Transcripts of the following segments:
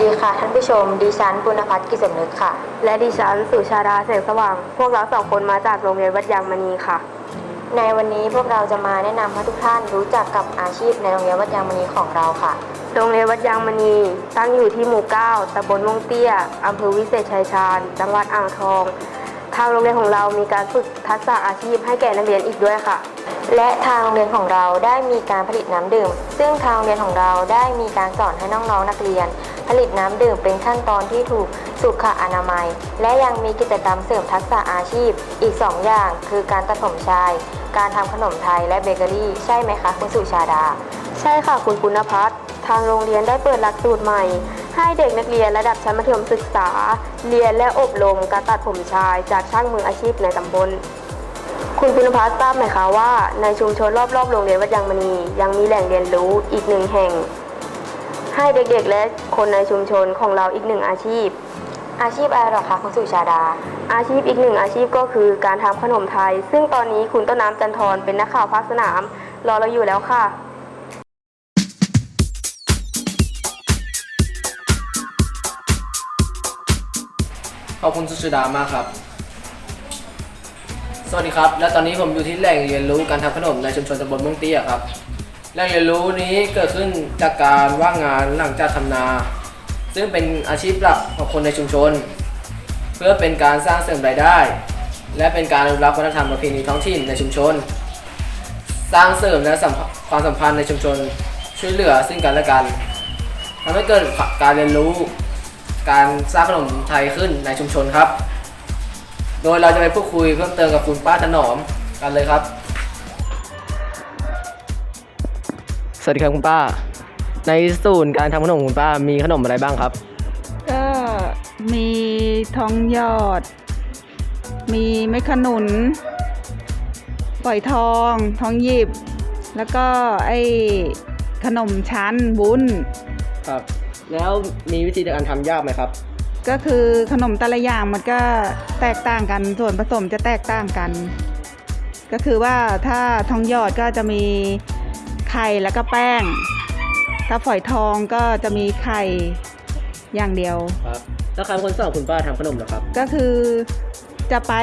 วัสดีค่ะท่านผู้ชม ดิฉันปุณพัฒน์กิจสมนึกค่ะ และดิฉันสุชาดาแสงสว่าง พวกเราสองคนมาจากโรงเรียนวัดยางมณีค่ะ ในวันนี้พวกเราจะมาแนะนำให้ทุกท่านรู้จักกับอาชีพในโรงเรียนวัดยางมณีของเราค่ะ โรงเรียนวัดยางมณี ตั้งอยู่ที่หมู่ 9ตำบลม่วงเตี้ยอำเภอวิเศษชัยชาญ จังหวัดอ่างทอง ทางโรงเรียนของเรามีการฝึกทักษะอาชีพให้แก่นักเรียนอีกด้วยค่ะและทางโรงเรียนของเราได้มีการผลิตน้ำดื่ม ซึ่งทางโรงเรียนของเราได้มีการสอนให้น้องๆนักเรียนผ ลิตน้ำดื่มเป็นขั้นตอนที่ถูกสุขอนามัย และยังมีกิจกรรมเสริมทักษะอาชีพ อีก 2 อย่าง คือการตัดผมชาย การทำขนมไทยและเบเกอรี่ ใช่ไหมคะคุณสุชาดา ใช่ค่ะคุณคุณพัฒน์ทางโรงเรียนได้เปิดหลักสูตรใหม่ ให้เด็กนักเรียนระดับชั้นมัธยมศึกษา เรียนและอบรมการตัดผมชายจากช่างมืออาชีพในตำบลคุณคุณพัฒน์ทราบไหมคะว่าในชุมชนรอบๆโรงเรียนวัดยางมณียังมีแหล่งเรียนรู้อีกหนึ่งแห่ง ให้เด็กๆและคนในชุมชนของเราอีกหนึ่งอาชีพ อาชีพอะไรหรอคะคุณสุชาดา อาชีพอีกหนึ่งอาชีพก็คือการทำขนมไทย ซึ่งตอนนี้คุณต้นน้ำจันทรเป็นนักข่าวภาคสนาม รอเราอยู่แล้วค่ะ ขอบคุณสุชดามากครับ สวัสดีครับ และตอนนี้ผมอยู่ที่แหล่งเรียนรู้การทำขนมในชุมชนตำบลเมืองเตี้ยครับ แหล่งเรียนรู้นี้เกิดขึ้นจากการว่างงานหลังจากทำนา ซึ่งเป็นอาชีพหลักของคนในชุมชน เพื่อเป็นการสร้างเสริมรายได้ และเป็นการอนุรักษ์วัฒนธรรมประเพณีท้องถิ่นในชุมชน สร้างเสริมและสัมความสัมพันธ์ในชุมชน ช่วยเหลือซึ่งกันและกันทำให้เกิดการเรียนรู้ การสร้างขนมไทยขึ้นในชุมชนครับ โดยเราจะไปพูดคุยเพิ่มเติมกับคุณป้าถนอมกันเลยครับ สวัสดีครับคุณป้า ในศูนย์การทำขนมของคุณป้ามีขนมอะไรบ้างครับ ก็มีทองหยอด มีเม็ดขนุนปล่อยทองทองหยิบ แล้วก็ไอ้ขนมชั้นวุ้น ครับ แล้วมีวิธีการทำยากไหมครับ ก็คือขนมแต่ละอย่างมันก็แตกต่างกันส่วนผสมจะแตกต่างกัน ก็คือว่าถ้าทองหยอดก็จะมี ไข่แล้วก็แป้ง ถ้าฝอยทองก็จะมีไข่อย่างเดียว ครับ แล้วใครเป็นคนสอนคุณป้าทำขนมเหรอครับ ก็คือจะไป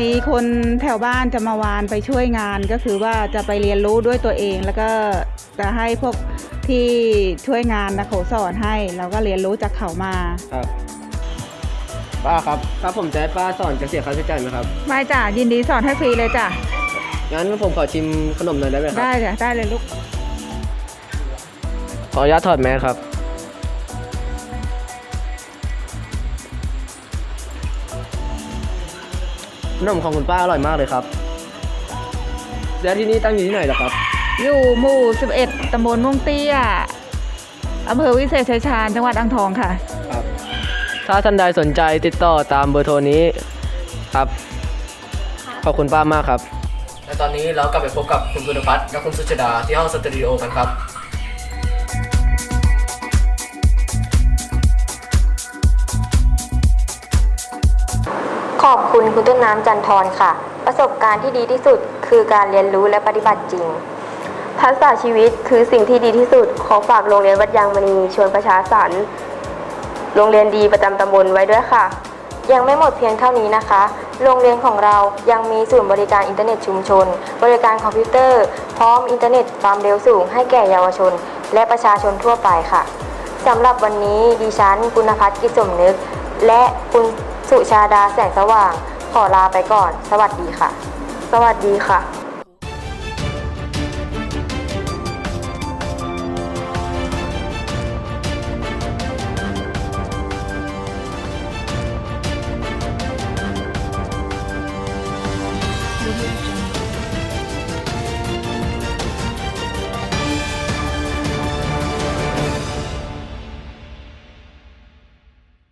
มีคนแถวบ้านจะมาวานไปช่วยงานก็คือว่าจะไปเรียนรู้ด้วยตัวเอง แล้วก็จะให้พวกที่ช่วยงานนะเขาสอนให้เราก็เรียนรู้จากเขามา ครับ ป้าครับถ้าผมจะให้ป้าสอนจะเสียค่าใช้จ่ายไหมครับ ไม่จ้ะยินดีสอนให้ฟรีเลยจ้ะ งั้นผมขอชิมขนมหน่อยได้ไหมครับ ได้จ้ะได้เลยลูก ขออนุญาตถอดแมสครับ ขนมของคุณป้าอร่อยมากเลยครับ แล้วที่นี่ตั้งอยู่ที่ไหนล่ะครับ อยู่หมู่ 11 ตำบลม่วงเตี้ยอำเภอวิเศษชัยชาญจังหวัดอ่างทองค่ะ ครับ ถ้าท่านใดสนใจติดต่อตามเบอร์โทรนี้ครับ ขอบคุณป้ามากครับ และตอนนี้เรากลับไปพบกับคุณกุณพัฒน์และคุณสุชดาที่ห้องสตูดิโอกันครับ ขอบคุณคุณต้นน้ำจันทรค่ะ ประสบการณ์ที่ดีที่สุดคือการเรียนรู้และปฏิบัติจริง ทักษะชีวิตคือสิ่งที่ดีที่สุด ขอฝากโรงเรียนวัดยางมณีชวนประชาสันต์โรงเรียนดีประจำตำบลไว้ด้วยค่ะ ยังไม่หมดเพียงเท่านี้นะคะ โรงเรียนของเรายังมีศูนย์บริการอินเทอร์เน็ตชุมชน บริการคอมพิวเตอร์ พร้อมอินเทอร์เน็ตความเร็วสูงให้แก่เยาวชน และประชาชนทั่วไปค่ะสำหรับวันนี้ดิฉันกุณพัฒน์กิจสมนึก และคุณสุชาดาแสงสว่าง ขอลาไปก่อน สวัสดีค่ะ สวัสดีค่ะ